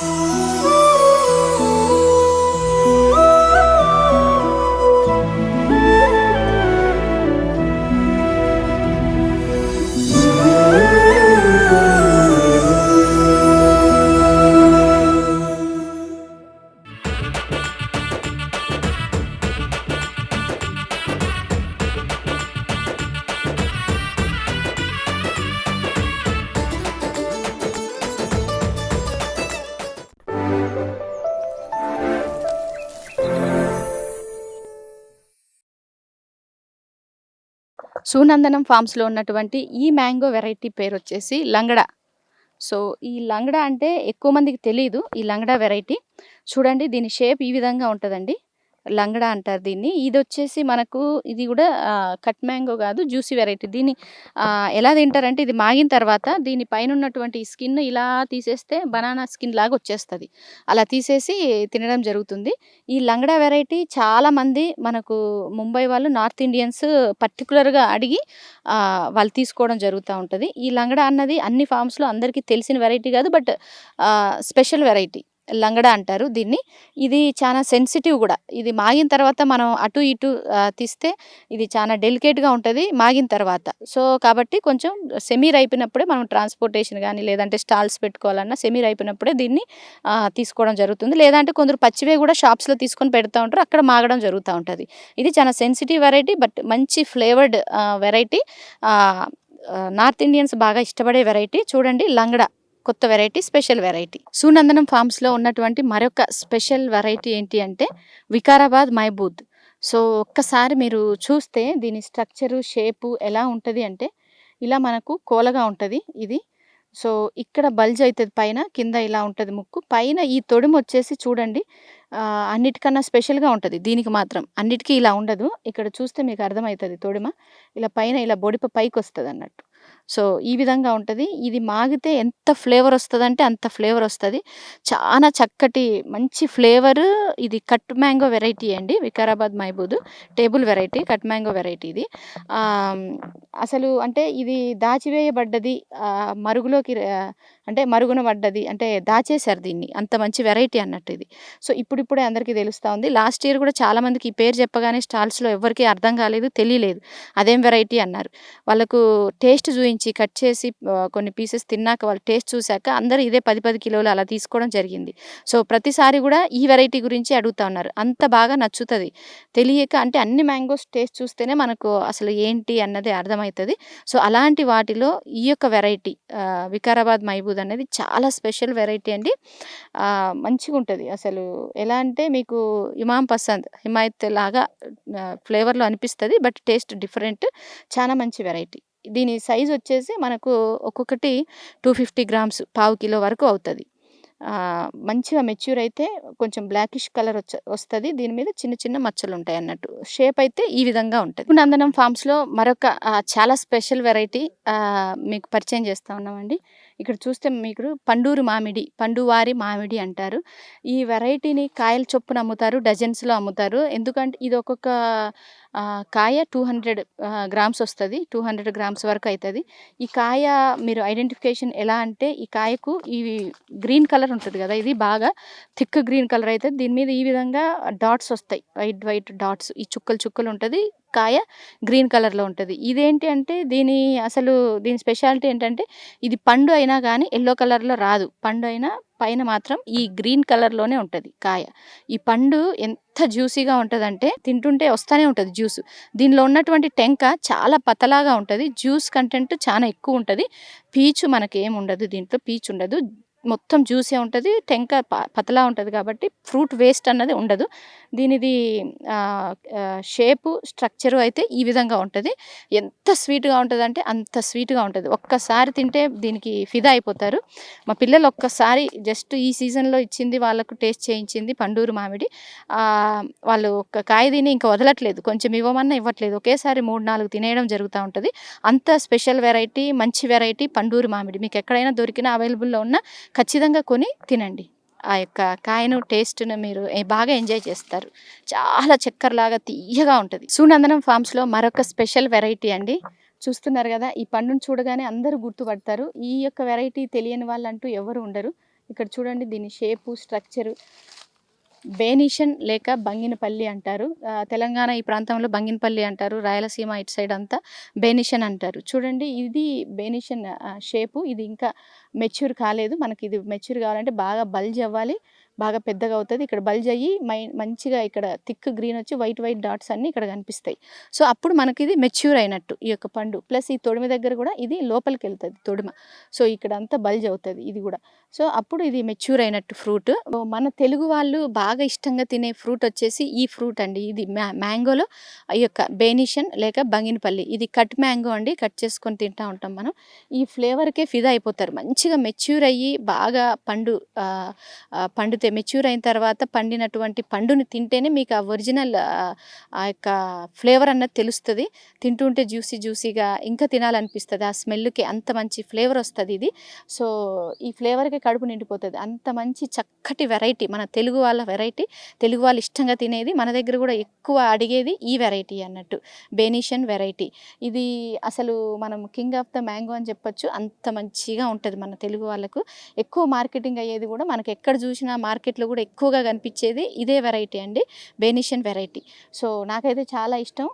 Oh. Sunandanam ఫార్మ్స్లో ఉన్నటువంటి ఈ mango variety పేరు వచ్చేసి లంగడ. సో ఈ లంగడ అంటే ఎక్కువ మందికి తెలియదు ఈ లంగడ వెరైటీ. చూడండి దీని షేప్ ఈ విధంగా ఉంటుందండి. లంగడా అంటారు దీన్ని. ఇది వచ్చేసి మనకు ఇది కూడా కట్ మ్యాంగో కాదు జ్యూసీ వెరైటీ. దీన్ని ఎలా తింటారంటే ఇది మాగిన తర్వాత దీని పైన ఉన్నటువంటి స్కిన్ ఇలా తీసేస్తే బనానా స్కిన్ లాగా వచ్చేస్తుంది. అలా తీసేసి తినడం జరుగుతుంది. ఈ లంగడా వెరైటీ చాలామంది మనకు ముంబై వాళ్ళు నార్త్ ఇండియన్స్ పర్టికులర్గా అడిగి వాళ్ళు తీసుకోవడం జరుగుతూ ఉంటుంది. ఈ లంగడా అన్నది అన్ని ఫామ్స్లో అందరికీ తెలిసిన వెరైటీ కాదు బట్ స్పెషల్ వెరైటీ. లంగడా అంటారు దీన్ని. ఇది చాలా సెన్సిటివ్ కూడా. ఇది మాగిన తర్వాత మనం అటు ఇటు తీస్తే ఇది చాలా డెలికేట్గా ఉంటుంది మాగిన తర్వాత. సో కాబట్టి కొంచెం సెమీ అయిపోయినప్పుడే మనం ట్రాన్స్పోర్టేషన్ కానీ లేదంటే స్టాల్స్ పెట్టుకోవాలన్నా సెమీ అయిపోయినప్పుడే దీన్ని తీసుకోవడం జరుగుతుంది. లేదంటే కొందరు పచ్చివే కూడా షాప్స్లో తీసుకొని పెడతా ఉంటారు. అక్కడ మాగడం జరుగుతూ ఉంటుంది. ఇది చాలా సెన్సిటివ్ వెరైటీ బట్ మంచి ఫ్లేవర్డ్ వెరైటీ నార్త్ ఇండియన్స్ బాగా ఇష్టపడే వెరైటీ చూడండి లంగడా. కొత్త వెరైటీ స్పెషల్ వెరైటీ. సూనందనం ఫామ్స్లో ఉన్నటువంటి మరొక స్పెషల్ వెరైటీ ఏంటి అంటే వికారాబాద్ మైబూద్ సో ఒక్కసారి మీరు చూస్తే దీని స్ట్రక్చరు షేపు ఎలా ఉంటుంది అంటే ఇలా మనకు కోలగా ఉంటుంది ఇది. సో ఇక్కడ బల్జ్ అవుతుంది పైన కింద ఇలా ఉంటుంది ముక్కు. పైన ఈ తొడుము వచ్చేసి చూడండి అన్నిటికన్నా స్పెషల్గా ఉంటుంది దీనికి మాత్రం. అన్నిటికీ ఇలా ఉండదు. ఇక్కడ చూస్తే మీకు అర్థమవుతుంది తొడిమ. ఇలా పైన ఇలా బొడిప పైకి వస్తుంది అన్నట్టు సో ఈ విధంగా ఉంటుంది. ఇది మాగితే ఎంత ఫ్లేవర్ వస్తుందంటే అంత ఫ్లేవర్ వస్తుంది. చాలా చక్కటి మంచి ఫ్లేవర్. ఇది కట్ మ్యాంగో వెరైటీ అండి. Vikarabad మైబూద్ table variety cut mango variety ఇది. అసలు అంటే ఇది దాచివేయబడ్డది. మరుగులోకి అంటే మరుగున పడ్డది అంటే దాచేశారు దీన్ని. అంత మంచి వెరైటీ అన్నట్టు ఇది. సో ఇప్పుడిప్పుడే అందరికీ తెలుస్తూ ఉంది. లాస్ట్ ఇయర్ కూడా చాలామందికి ఈ పేరు చెప్పగానే స్టాల్స్లో ఎవరికీ అర్థం కాలేదు తెలియలేదు. అదేం వెరైటీ అన్నారు. వాళ్ళకు టేస్ట్ చూపించి కట్ చేసి కొన్ని పీసెస్ తిన్నాక వాళ్ళు టేస్ట్ చూశాక అందరూ ఇదే పది పది కిలోలు అలా తీసుకోవడం జరిగింది. సో ప్రతిసారి కూడా ఈ వెరైటీ గురించి అడుగుతా ఉన్నారు. అంత బాగా నచ్చుతుంది. తెలియక అంటే అన్ని మ్యాంగోస్ టేస్ట్ చూస్తేనే మనకు అసలు ఏంటి అన్నది అర్థమవుతుంది సో అలాంటి వాటిలో ఈ యొక్క వెరైటీ వికారాబాద్ ఉంటుంది అనేది చాలా స్పెషల్ వెరైటీ అండి. మంచిగా ఉంటుంది అసలు ఎలా అంటే మీకు ఇమాం పసంద్ హిమాయత్ లాగా ఫ్లేవర్లో అనిపిస్తుంది బట్ టేస్ట్ డిఫరెంట్. చాలా మంచి వెరైటీ. దీని సైజ్ వచ్చేసి మనకు ఒక్కొక్కటి టూ ఫిఫ్టీ గ్రామ్స్ పావు కిలో వరకు అవుతుంది. మంచిగా మెచ్యూర్ అయితే కొంచెం బ్లాకిష్ కలర్ వచ్చ వస్తుంది. దీని మీద చిన్న చిన్న మచ్చలు ఉంటాయి అన్నట్టు. షేప్ అయితే ఈ విధంగా ఉంటుంది. నందనం ఫామ్స్లో మరొక చాలా స్పెషల్ వెరైటీ మీకు పరిచయం చేస్తూ ఉన్నామండి. ఇక్కడ చూస్తే మీకు పండూరు మామిడి పండువారి మామిడి అంటారు. ఈ వెరైటీని కాయల చొప్పున అమ్ముతారు డజన్స్లో అమ్ముతారు. ఎందుకంటే ఇది ఒక్కొక్క కాయ టూ హండ్రెడ్ గ్రామ్స్ వస్తుంది. టూ హండ్రెడ్ గ్రామ్స్ వరకు అవుతుంది ఈ కాయ మీరు ఐడెంటిఫికేషన్ ఎలా అంటే ఈ కాయకు ఈ గ్రీన్ కలర్ ఉంటుంది కదా ఇది బాగా థిక్ గ్రీన్ కలర్ అవుతుంది దీని మీద ఈ విధంగా డాట్స్ వస్తాయి. వైట్ వైట్ డాట్స్ ఈ చుక్కలు చుక్కలు ఉంటుంది. కాయ గ్రీన్ కలర్లో ఉంటుంది. ఇదేంటి అంటే దీని అసలు దీని స్పెషాలిటీ ఏంటంటే ఇది పండు అయినా కానీ ఎల్లో కలర్లో రాదు. పండు అయినా పైన మాత్రం ఈ గ్రీన్ కలర్లోనే ఉంటుంది కాయ. ఈ పండు ఎంత జ్యూసీగా ఉంటుందంటే తింటుంటే వస్తూనే ఉంటుంది జ్యూస్. దీనిలో ఉన్నటువంటి టెంక చాలా పతలాగా ఉంటుంది. జ్యూస్ కంటెంట్ చాలా ఎక్కువ ఉంటుంది. పీచు మనకి ఏమి ఉండదు దీంట్లో పీచు ఉండదు. మొత్తం జ్యూసే ఉంటుంది టెంక పతలా ఉంటుంది కాబట్టి ఫ్రూట్ వేస్ట్ అన్నది ఉండదు. దీనిది షేపు స్ట్రక్చరు అయితే ఈ విధంగా ఉంటుంది. ఎంత స్వీట్గా ఉంటుంది అంటే అంత స్వీట్గా ఉంటుంది. ఒక్కసారి తింటే దీనికి ఫిదా అయిపోతారు. మా పిల్లలు ఒక్కసారి జస్ట్ ఈ సీజన్లో ఇచ్చింది వాళ్ళకు టేస్ట్ చేయించింది పండూరు మామిడి. వాళ్ళు ఒక్క కాయ తిని ఇంకా వదలట్లేదు. కొంచెం ఇవ్వమన్నా ఇవ్వట్లేదు. ఒకేసారి మూడు నాలుగు తినేయడం జరుగుతూ ఉంటుంది. అంత స్పెషల్ వెరైటీ మంచి వెరైటీ పండూరు మామిడి. మీకు ఎక్కడైనా దొరికినా అవైలబుల్లో ఉన్నా ఖచ్చితంగా కొని తినండి. ఆ యొక్క కాయను టేస్ట్ను మీరు బాగా ఎంజాయ్ చేస్తారు. చాలా చక్కెరలాగా తీయగా ఉంటుంది. సునందనం ఫార్మ్స్లో మరొక స్పెషల్ వెరైటీ అండి. చూస్తున్నారు కదా ఈ పండును చూడగానే అందరూ గుర్తుపడతారు. ఈ యొక్క వెరైటీ తెలియని వాళ్ళంటూ ఎవరు ఉండరు. ఇక్కడ చూడండి దీని షేపు స్ట్రక్చరు. బేనిషన్ లేక బంగినపల్లి అంటారు. తెలంగాణ ఈ ప్రాంతంలో బంగినపల్లి అంటారు రాయలసీమ ఇటు సైడ్ అంతా బేనిషన్ అంటారు. చూడండి ఇది బేనిషన్ షేపు. ఇది ఇంకా మెచ్యూర్ కాలేదు. మనకి ఇది మెచ్యూర్ కావాలంటే బాగా బల్జ్ అవ్వాలి. బాగా పెద్దగా అవుతుంది. ఇక్కడ బల్జ్ అయ్యి మై మంచిగా ఇక్కడ థిక్ గ్రీన్ వచ్చి వైట్ వైట్ డాట్స్ అన్నీ ఇక్కడ కనిపిస్తాయి. సో అప్పుడు మనకి ఇది మెచ్యూర్ అయినట్టు ఈ యొక్క పండు. ప్లస్ ఈ తొడిమ దగ్గర కూడా ఇది లోపలికి వెళ్తుంది తొడిమ. సో ఇక్కడ అంతా బల్జ్ అవుతుంది ఇది కూడా. సో అప్పుడు ఇది మెచ్యూర్ అయినట్టు ఫ్రూట్. మన తెలుగు వాళ్ళు బాగా ఇష్టంగా తినే ఫ్రూట్ వచ్చేసి ఈ ఫ్రూట్ అండి. ఇది మ్యా మ్యాంగోలో ఈ యొక్క బేనిషన్ లేక బంగినపల్లి. ఇది కట్ మ్యాంగో అండి. కట్ చేసుకొని తింటా ఉంటాం మనం. ఈ ఫ్లేవర్కే ఫిదా అయిపోతారు. మంచిగా మెచ్యూర్ అయ్యి బాగా పండు పండుతే మెచ్యూర్ అయిన తర్వాత పండినటువంటి పండుని తింటేనే మీకు ఆ ఒరిజినల్ ఆ యొక్క ఫ్లేవర్ అన్నది తెలుస్తుంది. తింటుంటే జ్యూసీ జ్యూసీగా ఇంకా తినాలనిపిస్తుంది. ఆ స్మెల్కి అంత మంచి ఫ్లేవర్ వస్తుంది ఇది. సో ఈ ఫ్లేవర్కి కడుపు నిండిపోతుంది. అంత మంచి చక్కటి వెరైటీ మన తెలుగు వాళ్ళ వెరైటీ తెలుగు వాళ్ళు ఇష్టంగా తినేది మన దగ్గర కూడా ఎక్కువ అడిగేది ఈ వెరైటీ అన్నట్టు బేనిషన్ వెరైటీ. ఇది అసలు మనం కింగ్ ఆఫ్ ద మ్యాంగో అని చెప్పొచ్చు. అంత మంచిగా ఉంటుంది మన తెలుగు వాళ్ళకు. ఎక్కువ మార్కెటింగ్ అయ్యేది కూడా మనకి ఎక్కడ చూసినా మార్కెట్లో కూడా ఎక్కువగా కనిపించేది ఇదే వెరైటీ అండి బేనిషన్ వెరైటీ. సో నాకైతే చాలా ఇష్టం.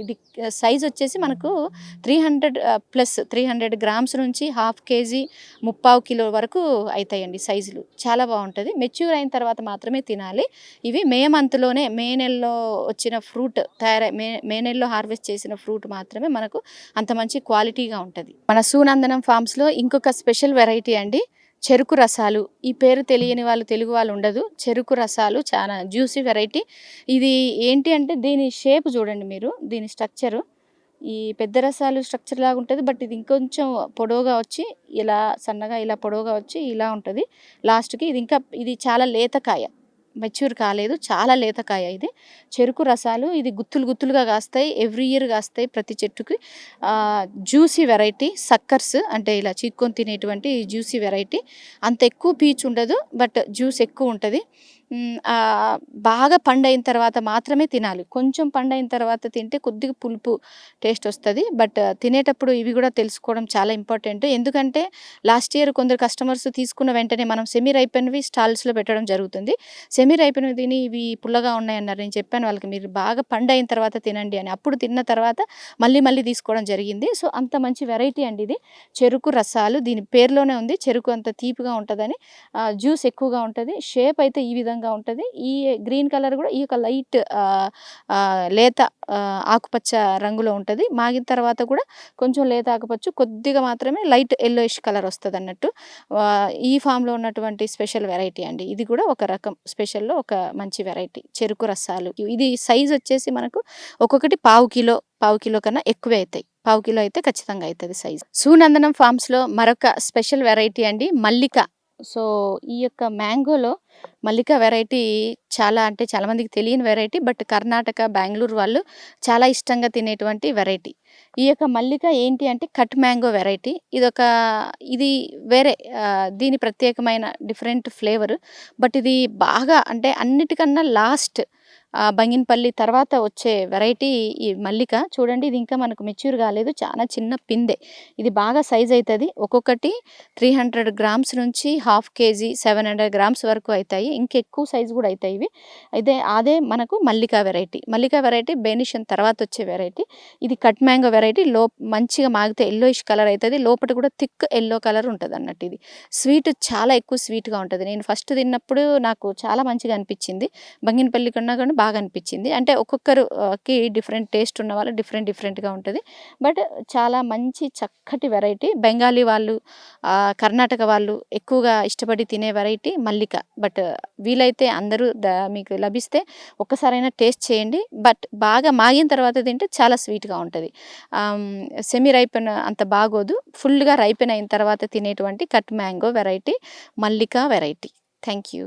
ఇది సైజ్ వచ్చేసి మనకు three hundred plus three hundred grams నుంచి హాఫ్ కేజీ ముప్పావు కిలో వరకు అవుతాయండి సైజులు. చాలా బాగుంటుంది. మెచ్యూర్ అయిన తర్వాత మాత్రమే తినాలి. ఇవి మే మంత్లోనే మే నెలలో వచ్చిన ఫ్రూట్ తయారై మే మే నెలలో హార్వెస్ట్ చేసిన ఫ్రూట్ మాత్రమే మనకు అంత మంచి క్వాలిటీగా ఉంటుంది. మన సూనందనం ఫార్మ్స్లో ఇంకొక స్పెషల్ వెరైటీ అండి. చెరుకు రసాలు. ఈ పేరు తెలియని వాళ్ళు తెలుగు వాళ్ళు ఉండదు. చెరుకు రసాలు చాలా జ్యూసీ వెరైటీ. ఇది ఏంటి అంటే దీని షేప్ చూడండి మీరు దీని స్ట్రక్చరు. ఈ పెద్ద రసాలు స్ట్రక్చర్ లాగా ఉంటుంది బట్ ఇది ఇంకొంచెం పొడవుగా వచ్చి ఇలా సన్నగా ఇలా పొడవుగా వచ్చి ఇలా ఉంటుంది. లాస్ట్కి ఇది ఇంకా ఇది చాలా లేతకాయ మెచ్యూర్ కాలేదు. చాలా లేతకాయ ఇది. చెరుకు రసాలు ఇది గుత్తులు గుత్తులుగా కాస్తాయి. ఎవ్రీ ఇయర్ కాస్తాయి ప్రతి చెట్టుకి. జ్యూసీ వెరైటీ సక్కర్స్ అంటే ఇలా చీక్కొని తినేటువంటి జ్యూసీ వెరైటీ అంత ఎక్కువ పీచు ఉండదు బట్ జ్యూస్ ఎక్కువ ఉంటుంది. బాగా పండైన తర్వాత మాత్రమే తినాలి. కొంచెం పండైన తర్వాత తింటే కొద్దిగా పులుపు టేస్ట్ వస్తుంది. బట్ తినేటప్పుడు ఇవి కూడా తెలుసుకోవడం చాలా ఇంపార్టెంట్. ఎందుకంటే లాస్ట్ ఇయర్ కొందరు కస్టమర్స్ తీసుకున్న వెంటనే మనం సెమీ రైపెన్వి స్టాల్స్లో పెట్టడం జరుగుతుంది. సెమీ రైపెన్వి తిని ఇవి పుల్లగా ఉన్నాయన్నారు. నేను చెప్పాను వాళ్ళకి మీరు బాగా పండైన తర్వాత తినండి అని. అప్పుడు తిన్న తర్వాత మళ్ళీ మళ్ళీ తీసుకోవడం జరిగింది. సో అంత మంచి వెరైటీ అండి ఇది. చెరుకు రసాలు దీని పేరులోనే ఉంది. చెరుకు అంత తీపిగా ఉంటుందని జ్యూస్ ఎక్కువగా ఉంటుంది. షేప్ అయితే ఈ విధంగా ఉంటుంది. ఈ గ్రీన్ కలర్ కూడా ఈ యొక్క లైట్ లేత ఆకుపచ్చ రంగులో ఉంటుంది. మాగిన తర్వాత కూడా కొంచెం లేత ఆకుపచ్చు కొద్దిగా మాత్రమే లైట్ ఎల్లోయిష్ కలర్ వస్తుంది అన్నట్టు ఈ ఫామ్లో ఉన్నటువంటి స్పెషల్ వెరైటీ అండి. ఇది కూడా ఒక రకం స్పెషల్లో ఒక మంచి వెరైటీ. చెరుకు రసాలు. ఇది సైజ్ వచ్చేసి మనకు ఒక్కొక్కటి పావు కిలో పావు కిలో కన్నా ఎక్కువే అవుతాయి పావు కిలో అయితే ఖచ్చితంగా అవుతుంది సైజ్. సూనందనం ఫామ్స్లో మరొక స్పెషల్ వెరైటీ అండి మల్లిక. సో ఈ యొక్క మ్యాంగోలో మల్లిక వెరైటీ చాలా అంటే చాలామందికి తెలియని వెరైటీ బట్ కర్ణాటక బెంగళూరు వాళ్ళు చాలా ఇష్టంగా తినేటువంటి వెరైటీ. ఈ యొక్క మల్లిక ఏంటి అంటే కట్ మ్యాంగో వెరైటీ. ఇది ఒక ఇది వేరే దీని ప్రత్యేకమైన డిఫరెంట్ ఫ్లేవర్ బట్ ఇది బాగా అంటే అన్నిటికన్నా లాస్ట్ బంగినపల్లి తర్వాత వచ్చే వెరైటీ ఈ మల్లిక. చూడండి ఇది ఇంకా మనకు మెచ్యూర్ కాలేదు చాలా చిన్న పిందె. ఇది బాగా సైజ్ అవుతుంది ఒక్కొక్కటి త్రీ హండ్రెడ్ గ్రామ్స్ నుంచి half KG seven hundred grams వరకు అవుతాయి. ఇంకెక్కువ సైజ్ కూడా అవుతాయి ఇవి. అయితే అదే మనకు మల్లికా వెరైటీ. మల్లికా వెరైటీ బెనిషన్ తర్వాత వచ్చే వెరైటీ. ఇది కట్ మ్యాంగో వెరైటీ. లో మంచిగా మాగితే ఎల్లోయిష్ కలర్ అవుతుంది. లోపల కూడా థిక్ ఎల్లో కలర్ ఉంటుంది అన్నట్టు ఇది. స్వీట్ చాలా ఎక్కువ స్వీట్గా ఉంటుంది. నేను ఫస్ట్ తిన్నప్పుడు నాకు చాలా మంచిగా అనిపించింది. బంగినపల్లి కన్నా కానీ బాగా అనిపించింది. అంటే ఒక్కొక్కరికి డిఫరెంట్ టేస్ట్ ఉన్న వాళ్ళు డిఫరెంట్ డిఫరెంట్గా ఉంటుంది. బట్ చాలా మంచి చక్కటి వెరైటీ. బెంగాలీ వాళ్ళు కర్ణాటక వాళ్ళు ఎక్కువగా ఇష్టపడి తినే వెరైటీ మల్లిక. బట్ బట్ వీలైతే అందరూ మీకు లభిస్తే ఒక్కసారైనా టేస్ట్ చేయండి. బట్ బాగా మాగిన తర్వాత తింటే చాలా స్వీట్గా ఉంటుంది. సెమీ రైపెన్ అంత బాగోదు. ఫుల్గా రైపెన్ అయిన తర్వాత తినేటువంటి cut mango variety Mallika variety. Thank you